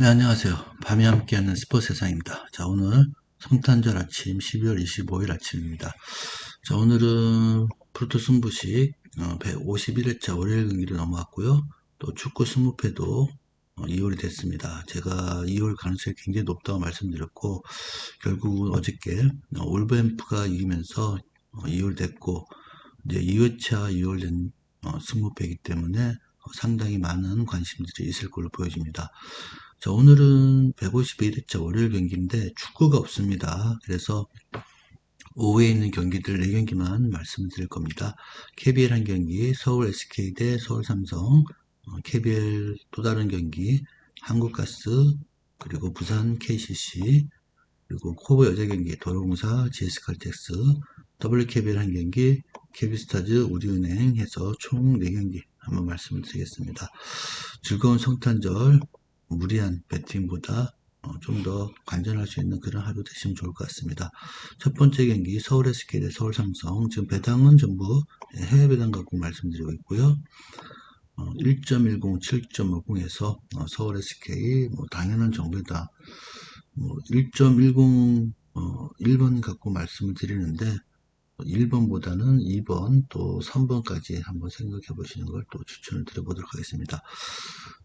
네, 안녕하세요. 밤이 함께하는 스포츠 세상입니다. 자, 오늘 성탄절 아침 12월 25일 아침입니다. 자, 오늘은 프로토 승부식 151회차 월요일 경기를 넘어왔고요. 또 축구 승무패도 2월이 됐습니다. 제가 2월 가능성이 굉장히 높다고 말씀드렸고, 결국은 어저께 올버햄프가 이기면서 2월 됐고, 이제 2회차 2월 된 승무패이기 때문에 상당히 많은 관심들이 있을 걸로 보여집니다. 자, 오늘은 151회차 월요일 경기인데 축구가 없습니다. 그래서 오후에 있는 경기들 4경기만 말씀드릴 겁니다. KBL 한 경기, 서울 SK 대 서울 삼성, KBL 또 다른 경기, 한국가스, 그리고 부산 KCC, 그리고 코보 여자 경기, 도로공사, GS칼텍스, WKBL 한 경기, KB스타즈, 우리은행 해서 총 4경기 한번 말씀을 드리겠습니다. 즐거운 성탄절 무리한 배팅보다 어, 좀 더 관전할 수 있는 그런 하루 되시면 좋을 것 같습니다. 첫 번째 경기 서울 SK 대 서울 삼성 지금 배당은 전부 해외 배당 갖고 말씀드리고 있고요. 어, 1.10, 7.50에서 어, 서울 SK 뭐 당연한 정도다. 뭐 1.10 어, 1번 갖고 말씀을 드리는데 1번보다는 2번 또 3번까지 한번 생각해 보시는 걸 또 추천을 드려보도록 하겠습니다.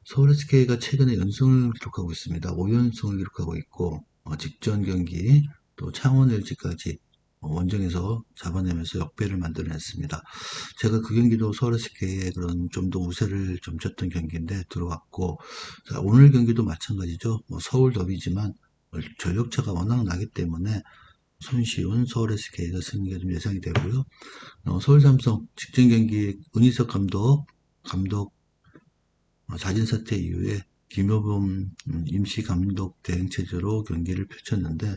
서울 SK가 최근에 연승을 기록하고 있습니다. 5연승을 기록하고 있고 어, 직전 경기 또 창원 LG까지 원정에서 잡아내면서 역배를 만들어냈습니다. 제가 그 경기도 서울 SK의 그런 좀 더 우세를 좀 쳤던 경기인데 들어왔고 자, 오늘 경기도 마찬가지죠. 뭐 서울 더비지만 전력차가 워낙 나기 때문에 손쉬운 서울 SK가 승리가 좀 예상이 되고요. 어, 서울 삼성 직전 경기 은희석 감독 감독 어, 자진 사퇴 이후에 김효범 음, 임시 감독 대행 체제로 경기를 펼쳤는데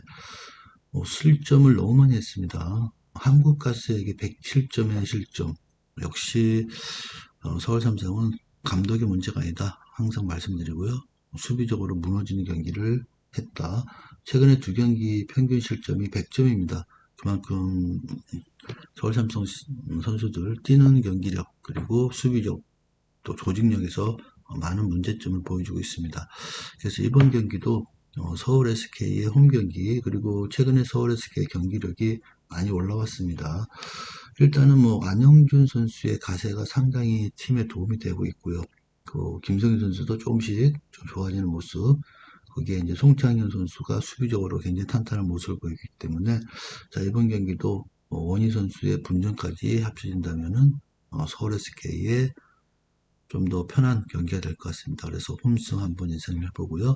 어, 실점을 너무 많이 했습니다. 한국가스에게 107점의 실점. 역시 어, 서울 삼성은 감독의 문제가 아니다. 항상 말씀드리고요. 수비적으로 무너지는 경기를 했다. 최근에 두 경기 평균 실점이 100점입니다. 그만큼 서울 삼성 선수들 뛰는 경기력 그리고 수비적 또 조직력에서 많은 문제점을 보여주고 있습니다. 그래서 이번 경기도 어, 서울 SK의 홈 경기 그리고 최근에 서울 SK 경기력이 많이 올라왔습니다. 일단은 뭐 안영준 선수의 가세가 상당히 팀에 도움이 되고 있고요. 그 김성희 선수도 조금씩 좀 좋아지는 모습 거기에 이제 송창현 선수가 수비적으로 굉장히 탄탄한 모습을 보이기 때문에 자 이번 경기도 뭐 원희 선수의 분전까지 합쳐진다면은 어, 서울 SK의 좀 더 편한 경기가 될 것 같습니다. 그래서 홈승 한번 예상을 해보고요.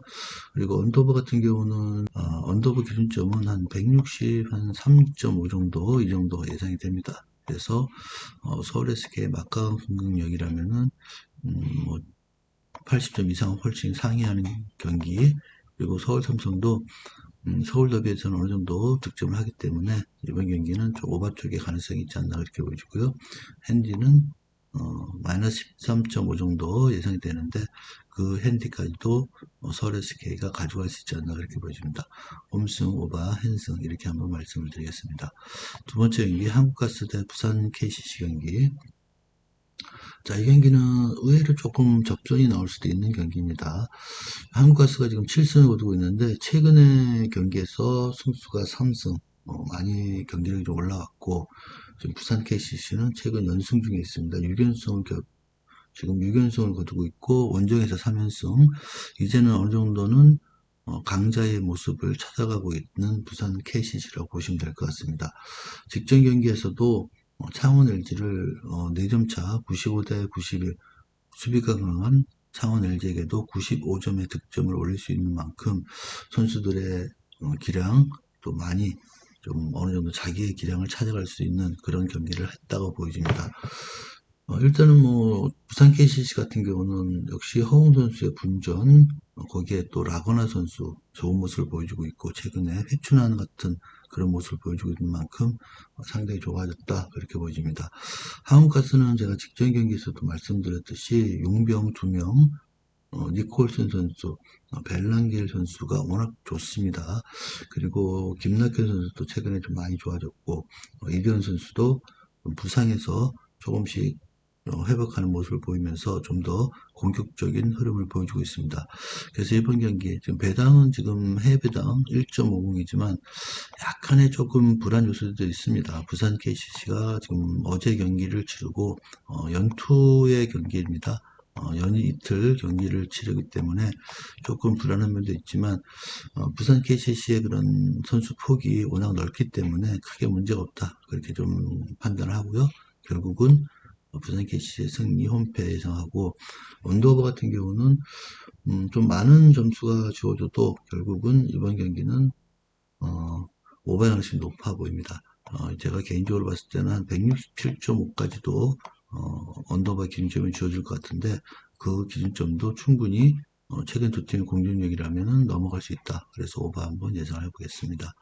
그리고 언더버 같은 경우는 어, 언더버 기준점은 한 160, 한 3.5 정도 이 정도 예상이 됩니다. 그래서 어, 서울 SK 막강 공격력이라면은 음, 뭐 80점 이상 훨씬 상회하는 경기 그리고 서울 삼성도 음, 서울 더비에서는 어느 정도 득점을 하기 때문에 이번 경기는 좀 오바 쪽에 가능성이 있지 않나 그렇게 보여지고요. 핸디는 어, 마이너스 13.5 정도 예상이 되는데 그 핸디까지도 어, 서울 SK가 가져갈 수 있지 않나 그렇게 보여집니다. 홈승, 오바, 핸승 이렇게 한번 말씀을 드리겠습니다. 두 번째 경기 한국가스 대 부산 KCC 경기 자, 이 경기는 의외로 조금 접전이 나올 수도 있는 경기입니다. 한국가스가 지금 7승을 거두고 있는데 최근에 경기에서 승수가 3승 어, 많이 경기력이 좀 올라왔고 지금 부산 KCC는 최근 연승 중에 있습니다. 6연승을 겨, 지금 6연승을 거두고 있고 원정에서 3연승 이제는 어느 정도는 어, 강자의 모습을 찾아가고 있는 부산 KCC라고 보시면 될 것 같습니다. 직전 경기에서도 어, 창원 LG를 어, 4점 차 95대 91 수비가 강한 창원 LG에게도 95점의 득점을 올릴 수 있는 만큼 선수들의 어, 기량 또 많이 좀 어느 정도 자기의 기량을 찾아갈 수 있는 그런 경기를 했다고 보여집니다. 어, 일단은 뭐 부산 KCC 같은 경우는 역시 허웅 선수의 분전 어, 거기에 또 라거나 선수 좋은 모습을 보여주고 있고 최근에 회춘하는 같은 그런 모습을 보여주고 있는 만큼 상당히 좋아졌다 그렇게 보여집니다. 한국가스는 제가 직전 경기에서도 말씀드렸듯이 용병 두명 어, 니콜슨 선수, 어, 벨랑길 선수가 워낙 좋습니다. 그리고 김낙현 선수도 최근에 좀 많이 좋아졌고 어, 이대현 선수도 부상에서 조금씩 어, 회복하는 모습을 보이면서 좀 더 공격적인 흐름을 보여주고 있습니다. 그래서 이번 경기 지금 배당은 지금 해배당 1.50이지만 약간의 조금 불안 요소도 있습니다. 부산 KCC가 지금 어제 경기를 치르고 어, 연투의 경기입니다. 어, 연 이틀 경기를 치르기 때문에 조금 불안한 면도 있지만 어, 부산 KCC의 그런 선수 폭이 워낙 넓기 때문에 크게 문제가 없다 그렇게 좀 판단을 하고요. 결국은 부산 KCC의 승리 홈패 예상하고 언더오버 같은 경우는 음, 좀 많은 점수가 주어져도 결국은 이번 경기는 어, 오버 양식이 높아 보입니다. 어, 제가 개인적으로 봤을 때는 한 167.5까지도 어, 언더바 기준점이 주어질 것 같은데 그 기준점도 충분히 어, 최근 두 팀의 공격력이라면 넘어갈 수 있다. 그래서 오버 한번 예상을 해보겠습니다.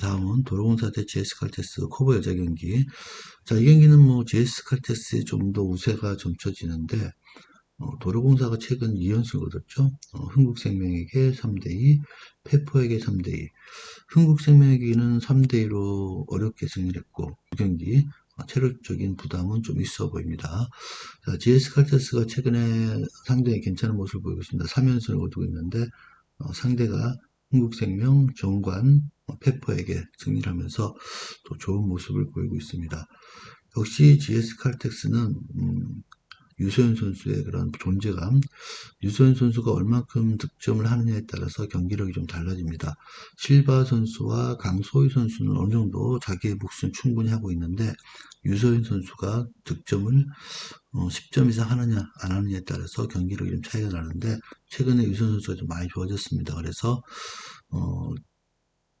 다음은 도로공사 대 GS 칼테스 코보 여자 경기. 자, 이 경기는 뭐 GS 칼테스의 좀더 우세가 점쳐지는데 어, 도로공사가 최근 2연승을 얻었죠. 어, 흥국생명에게 3대2, 페퍼에게 3대2. 흥국생명에게는 3대2로 어렵게 승리를 했고, 그 경기 어, 체력적인 부담은 좀 있어 보입니다. 자, GS 칼테스가 최근에 상당히 괜찮은 모습을 보이고 있습니다. 3연승을 거두고 있는데, 어, 상대가 흥국생명, 정관, 어, 페퍼에게 승리를 하면서 또 좋은 모습을 보이고 있습니다. 역시 GS 칼텍스는 음, 유소연 선수의 그런 존재감, 유소연 선수가 얼만큼 득점을 하느냐에 따라서 경기력이 좀 달라집니다. 실바 선수와 강소희 선수는 어느 정도 자기의 몫은 충분히 하고 있는데 유소연 선수가 득점을 어, 10점 이상 하느냐 안 하느냐에 따라서 경기력이 좀 차이가 나는데 최근에 유소연 선수가 좀 많이 좋아졌습니다. 그래서 어,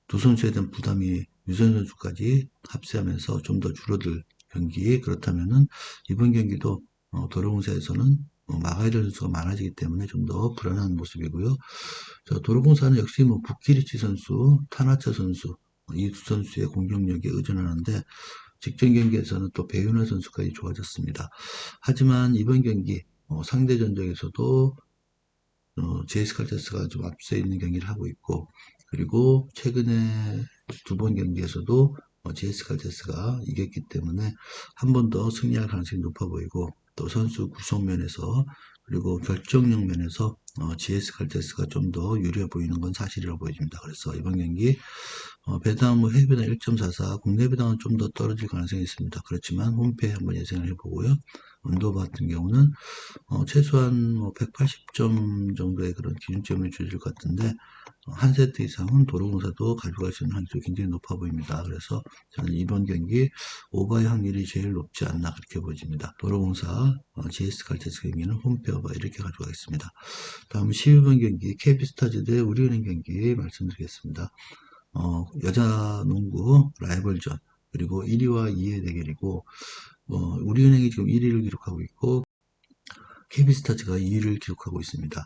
두 선수에 대한 부담이 유소연 선수까지 합세하면서 좀 더 줄어들 경기 그렇다면은 이번 경기도 어, 도로공사에서는 어, 막아야 될 선수가 많아지기 때문에 좀 더 불안한 모습이고요. 저 도로공사는 역시 뭐 부키리치 선수, 타나차 선수 이두 선수의 공격력에 의존하는데 직전 경기에서는 또 배윤아 선수까지 좋아졌습니다. 하지만 이번 경기 어, 상대 전적에서도 어, 제이스 칼테스가 좀 앞서 있는 경기를 하고 있고 그리고 최근에 두 번 경기에서도 어, 제이스 칼테스가 이겼기 때문에 한 번 더 승리할 가능성이 높아 보이고 또 선수 구성 면에서 그리고 결정력 면에서 어, GS 칼테스가 좀 더 유리해 보이는 건 사실이라고 보여집니다. 그래서 이번 경기 어, 배당 뭐 해외 배당 1.44 국내 배당은 좀 더 떨어질 가능성이 있습니다. 그렇지만 홈페이 한번 예상을 해보고요. 언더바 같은 경우는 어, 최소한 뭐 180점 정도의 그런 기준점을 주실 것 같은데 어, 한 세트 이상은 도로공사도 가져갈 수 있는 확률이 굉장히 높아 보입니다. 그래서 저는 이번 경기 오버의 확률이 제일 높지 않나 그렇게 보여집니다. 도로공사 어, GS 칼테스 경기는 홈페 오버 이렇게 가져가겠습니다. 다음 12번 경기 KB스타즈 대 우리은행 경기 말씀드리겠습니다. 어, 여자 농구 라이벌전 그리고 1위와 2의 대결이고 어, 우리은행이 지금 1위를 기록하고 있고 KB스타즈가 2위를 기록하고 있습니다.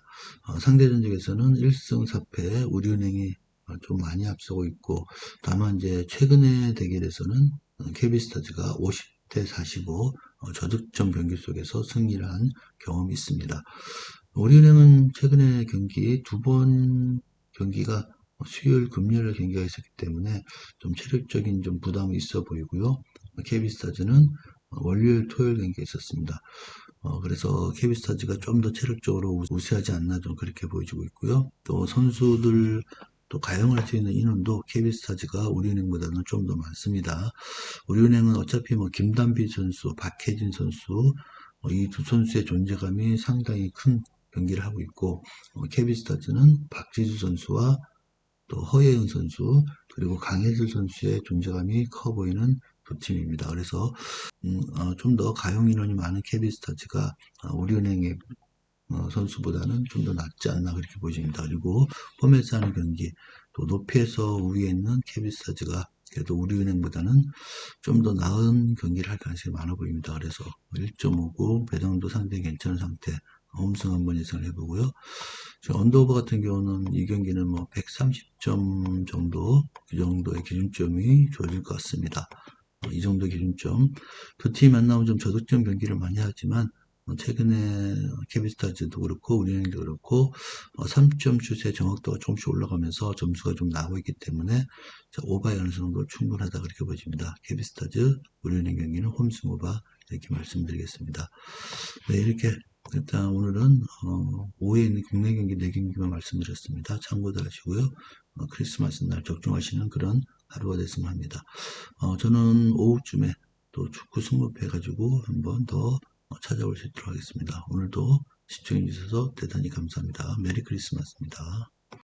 어, 상대 전적에서는 1승 4패 우리은행이 좀 많이 앞서고 있고 다만 이제 최근의 대결에서는 KB스타즈가 50대 45 어, 저득점 경기 속에서 승리를 한 경험이 있습니다. 우리은행은 최근에 경기 두 번 경기가 수요일 금요일 경기가 있었기 때문에 좀 체력적인 좀 부담이 있어 보이고요. KB스타즈는 월요일 토요일 경기가 있었습니다. 어, 그래서 KB스타즈가 좀 더 체력적으로 우세하지 않나 좀 그렇게 보여지고 있고요. 또 선수들 또 가용할 수 있는 인원도 KB스타즈가 우리은행보다는 좀 더 많습니다. 우리은행은 어차피 뭐 김단비 선수, 박혜진 선수 어, 이두 선수의 존재감이 상당히 큰 경기를 하고 있고 어, KB스타즈는 박지수 선수와 또 허예은 선수 그리고 강혜슬 선수의 존재감이 커 보이는 두 팀입니다. 그래서 음, 어, 좀더 가용 인원이 많은 KB스타즈가 어, 우리은행의 어, 선수보다는 좀 더 낫지 않나 그렇게 보입니다. 그리고 홈에서 하는 경기 또 높이에서 우위에 있는 KB스타즈가 그래도 우리은행보다는 좀 더 나은 경기를 할 가능성이 많아 보입니다. 그래서 1.59 배당도 상당히 괜찮은 상태 홈승 한번 예상을 해보고요. 언더오버 같은 경우는 이 경기는 뭐 130점 정도 그 정도의 기준점이 주어질 것 같습니다. 어, 이 정도 기준점 두 팀이 만나면 좀 저득점 경기를 많이 하지만 어, 최근에 케비스타즈도 그렇고 우리은행도 그렇고 3점 어, 추세 정확도가 조금씩 올라가면서 점수가 좀 나오고 있기 때문에 오바의 어느 정도 충분하다 그렇게 보여집니다. 케비스타즈 우리은행 경기는 홈승 오바 이렇게 말씀드리겠습니다. 네, 이렇게 일단 오늘은 어, 5회 있는 국내 경기 4경기만 말씀드렸습니다. 참고들 하시고요. 어, 크리스마스 날 적중하시는 그런 하루가 됐으면 합니다. 어, 저는 오후쯤에 또 축구 승부해 가지고 한번 더 찾아올 수 있도록 하겠습니다. 오늘도 시청해 주셔서 대단히 감사합니다. 메리 크리스마스입니다.